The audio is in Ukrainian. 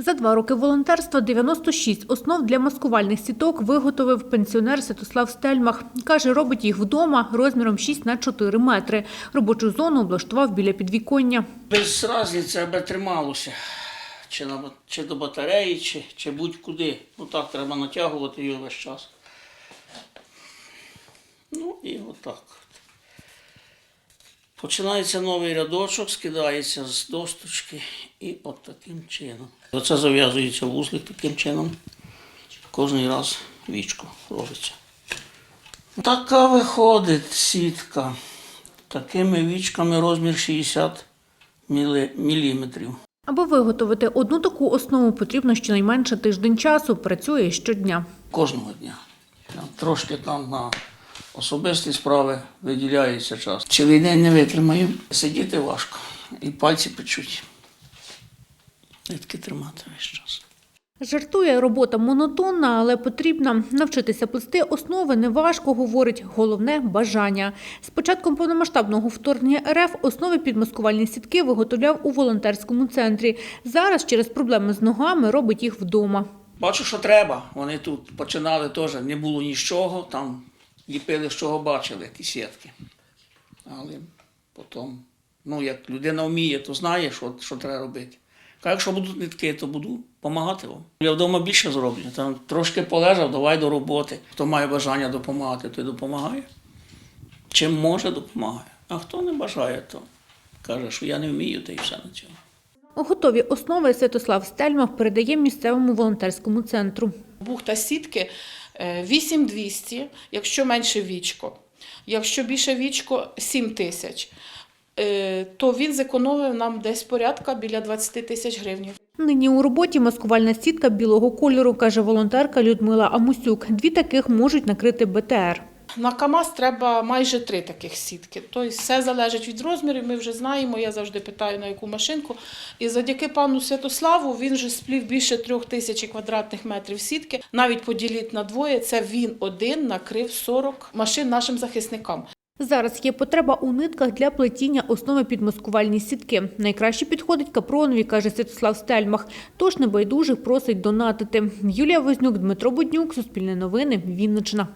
За два роки волонтерства 96 основ для маскувальних сіток виготовив пенсіонер Святослав Стельмах. Каже, робить їх вдома розміром 6 на 4 метри. Робочу зону облаштував біля підвіконня. Без різниці, аби трималося. Чи, на, чи до батареї, чи, чи будь-куди. Ну так треба натягувати його весь час. Ну і отак. Починається новий рядочок, скидається з досточки і от таким чином. Оце зав'язується вузлик таким чином. Кожний раз вічко робиться. Така виходить сітка. Такими вічками розмір 60 мілі- міліметрів. Аби виготовити одну таку основу, потрібно щонайменше тиждень часу. Працює щодня. Кожного дня. Трошки там на особисті справи виділяється час. Цілий день не витримаю. Сидіти важко. І пальці печуть. Нитки тримати весь час. Жартує, робота монотонна, але потрібна. Навчитися плести основи неважко, говорить. Головне – бажання. З початком повномасштабного вторгнення РФ основи під маскувальні сітки виготовляв у волонтерському центрі. Зараз через проблеми з ногами робить їх вдома. Бачу, що треба. Вони тут починали теж, не було нічого, там ліпили, з чого бачили, ті сітки. Але потім, ну, як людина вміє, то знає, що, що треба робити. Каже, якщо будуть нитки, то буду допомагати вам. Я вдома більше зроблю. Там трошки полежав, давай до роботи. Хто має бажання допомагати, той допомагає. Чим може, допомагає. А хто не бажає, то каже, що я не вмію, та й все на цьому. Готові основи Святослав Стельмах передає місцевому волонтерському центру. Бухта сітки е, 8200, якщо менше вічко. Якщо більше вічко 7 тисяч, Е, то він зекономив нам десь порядка біля 20 тисяч гривень. Нині у роботі маскувальна сітка білого кольору, каже волонтерка Людмила Амусюк. Дві таких можуть накрити БТР. На КАМАЗ треба майже три таких сітки. Тобто все залежить від розмірів, ми вже знаємо, я завжди питаю, на яку машинку. І завдяки пану Святославу він вже сплів більше трьох тисяч квадратних метрів сітки. Навіть поділіть на двоє, це він один накрив 40 машин нашим захисникам. Зараз є потреба у нитках для плетіння основи під маскувальні сітки. Найкраще підходить капронові, каже Святослав Стельмах. Тож небайдужих просить донатити. Юлія Вознюк, Дмитро Буднюк, Суспільне новини, Вінниччина.